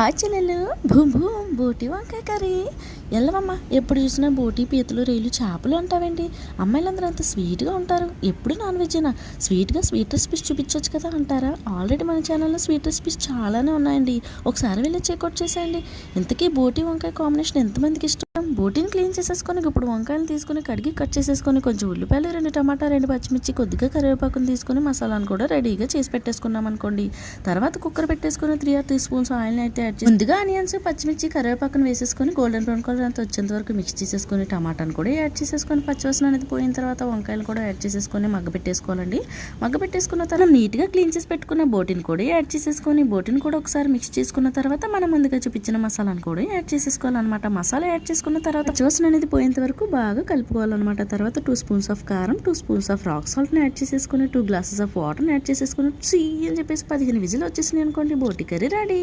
ఆ చెల్లెలు boom boom బోటి వంకాయ కర్రీ వెళ్ళవమ్మ ఎప్పుడు చూసినా బోటి పీతలు రేలు చేపలు అంటావేంటి? అమ్మాయిలందరూ అంత స్వీట్గా ఉంటారు. ఎప్పుడు నాన్ వెజ్నా స్వీట్గా స్వీట్ రెసిపీస్ చూపించవచ్చు కదా అంటారా? ఆల్రెడీ మన ఛానల్లో స్వీట్ రెసిపీస్ చాలానే ఉన్నాయండి. ఒకసారి వెళ్ళి చెక్అవుట్ చేసేయండి. ఇంతకీ బోటి వంకాయ కాంబినేషన్ ఎంతమందికి ఇష్టం? బోటీని క్లీన్ చేసేసుకొని ఇప్పుడు వంకాయలు తీసుకొని కడిగి కట్ చేసేసుకొని కొంచెం ఉల్లిపాయలు రెండు టమాటా రెండు పచ్చిమిర్చి కొద్దిగా కరివేపాకుని తీసుకొని మసాలాను కూడా రెడీగా చేసి పెట్టేసుకున్నాం అనుకోండి తర్వాత కుక్కర్ పెట్టేసుకొని three or three spoons oil అయితే యాడ్ చేసి ముందుగా ఆనియన్స్ పచ్చిమిర్చి కరివేపాకును వేసేసుకొని గోల్డెన్ బ్రౌన్ కలర్ అంతా వచ్చేంత వరకు మిక్స్ చేసేసుకొని టమాటాను కూడా యాడ్ చేసేసుకొని పచ్చివాసన అనేది పోయిన తర్వాత వంకాయలు కూడా యాడ్ చేసేసుకొని మగ్గ పెట్టేసుకోవాలండి మగ్గ పెట్టేసుకున్న తర్వాత నీట్గా క్లీన్ చేసి పెట్టుకున్న బోటిని కూడా యాడ్ చేసేసుకొని బోటిని కూడా ఒకసారి మిక్స్ చేసుకున్న తర్వాత మనం ముందుగా చూపించిన మసాలాను కూడా యాడ్ చేసేసుకోవాలన్నమాట. మసాలా యాడ్ చేసుకున్న తర్వాత పచ్చివాసన అనేది పోయేంత వరకు బాగా కలుపుకోవాలన్నమాట. తర్వాత టూ స్పూన్స్ ఆఫ్ కారం టూ స్పూన్స్ ఆఫ్ రాక్ సాల్ట్ని యాడ్ చేసేసుకొని టూ గ్లాసెస్ ఆఫ్ వాటర్ని యాడ్ చేసేసుకొని సీ అని చెప్పేసి పదిహేను విజిల్ వచ్చేసినాయి అనుకోండి బోటి కర్రీ రెడీ.